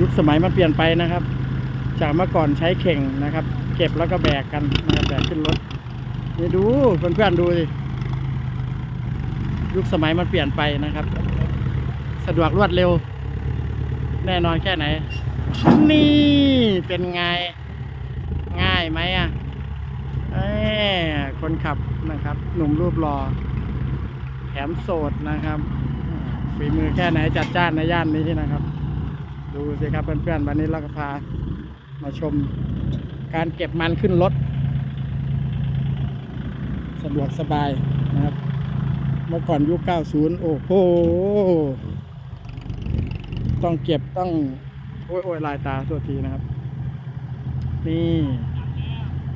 ยุคสมัยมันเปลี่ยนไปนะครับ จากเมื่อก่อนใช้เข่งนะครับ เก็บแล้วก็แบกกันนะครับแบกขึ้นรถนี่ดูเพื่อนๆดูสิยุคสมัยมันเปลี่ยนไปนะครับ สะดวกรวดเร็ว แน่นอนแค่ไหน นี่เป็นไง ง่ายไหมอะเอ้คนขับนะครับ หนุ่มรูปหล่อแถมโสดนะครับ ฝีมือแค่ไหนจัดจ้านในย่านนี้นะครับ ดูสิครับเพื่อนๆวันนี้เราก็พามาชมการเก็บมันขึ้นรถสะดวกสบายนะครับ เมื่อก่อนยุค 90 โอ้โห ต้องเก็บต้อง โอ้ยโอ้ยลายตาตัวทีนะครับ นี่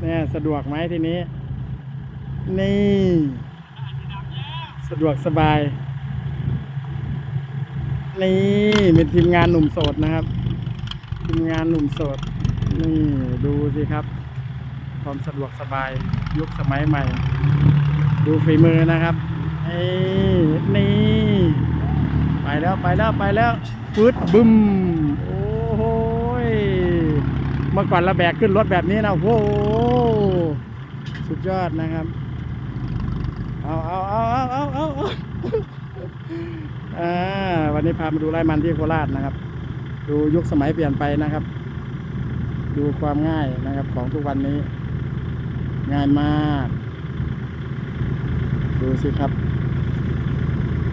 เนี่ยสะดวกไหมทีนี้ นี่ สะดวกสบาย นี่เป็นทีมงานหนุ่มโสดนะครับ ทีมงานหนุ่มโสด นี่ดูสิครับ ความสะดวกสบายยุคสมัยใหม่ ดูฝีมือนะครับเอ้นี่ ไปแล้วไปแล้วไปแล้วฟืดบึ้มโอ้โหเมื่อก่อนเราแบกขึ้นรถแบบนี้นะโอ้สุดยอดนะครับเอาเอาเอาเอาเอาเอาเอาอ่า วันนี้พามาดูไร่มันที่โคราชนะครับ ดูยุคสมัยเปลี่ยนไปนะครับ ดูความง่ายนะครับของทุกวันนี้ ง่ายมาก ดูสิครับ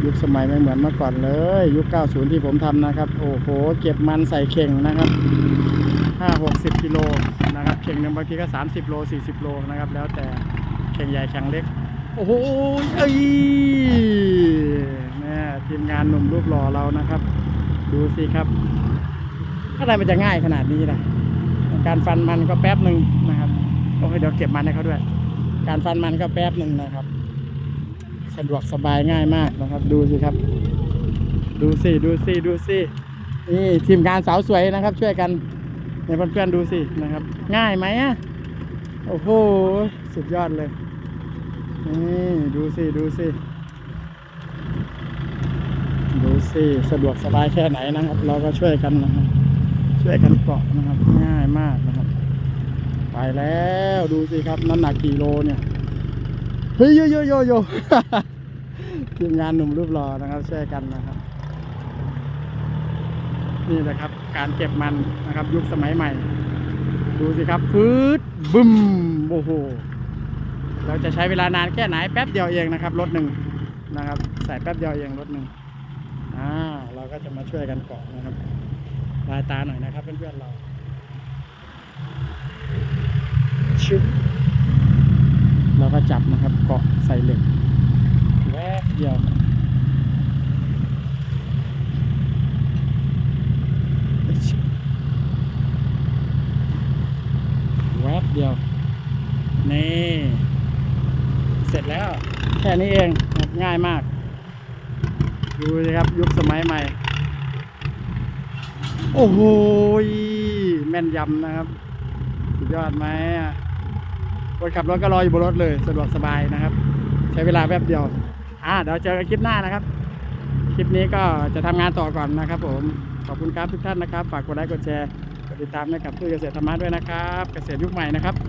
ยุคสมัยไม่เหมือนเมื่อก่อนเลย ยุค 90 ที่ผมทำนะครับ โอ้โห เก็บมันใส่เข่งนะครับ 5 60กิโลนะครับ เข่งหนึ่งบางทีก็ 30 โล 40 โลนะครับ แล้วแต่เข่งใหญ่แข่งเล็ก โอ้โหเอ้ย งานหนุ่มรูปหล่อเรานะครับ ดูสิครับอะไรมันจะง่ายขนาดนี้ล่ะการฟันมันก็แป๊บหนึ่งนะครับโอเคเดี๋ยวเก็บมันให้เขาด้วย การฟันมันก็แป๊บหนึ่งนะครับ สะดวกสบายง่ายมากนะครับ ดูสิครับ ดูสิดูสิดูสินี่ทีมงานสาวสวยนะครับ ช่วยกันเนี่ยเพื่อนๆดูสินะครับ ง่ายไหมอะโอ้โหสุดยอดเลยนี่ดูสิดูสิ ดูสิสะดวกสบายแค่ไหนนะครับ เราก็ช่วยกันนะครับ ช่วยกันเกาะนะครับ ง่ายมากนะครับ ไปแล้วดูสิครับน้ำหนักกี่โลเนี่ยเฮ้ยโยโยโยโยทีมงานหนุ่มรูปหล่อนะครับ ช่วยกันนะครับ นี่แหละครับ การเก็บมันนะครับ ยุคสมัยใหม่ ดูสิครับฟืดบึ้มโอ้โหเราจะใช้เวลานานแค่ไหนแป๊บเดียวเองนะครับรถหนึ่งนะครับ ใส่แป๊บเดียวเองรถหนึ่ง อ่าเราก็จะมาช่วยกันเกาะนะครับลายตาหน่อยนะครับเพื่อนๆเราชุบเราก็จับนะครับเกาะใส่เหล็กแวบเดียวแวบเดียว นี่ เสร็จแล้ว แค่นี้เอง ง่ายมาก ดูสิครับยุคสมัยใหม่ โอ้โหแม่นยำนะครับ สุดยอดไหมคนขับรถก็รออยู่บนรถเลยสะดวกสบายนะครับ ใช้เวลาแป๊บเดียวอ่าเดี๋ยวเจอกันคลิปหน้านะครับ คลิปนี้ก็จะทำงานต่อก่อนนะครับ ผมขอบคุณครับทุกท่านนะครับ ฝากกดไลค์กดแชร์กดติดตามให้กับผู้เกษตรธรรมะด้วยนะครับ เกษตรยุคใหม่นะครับ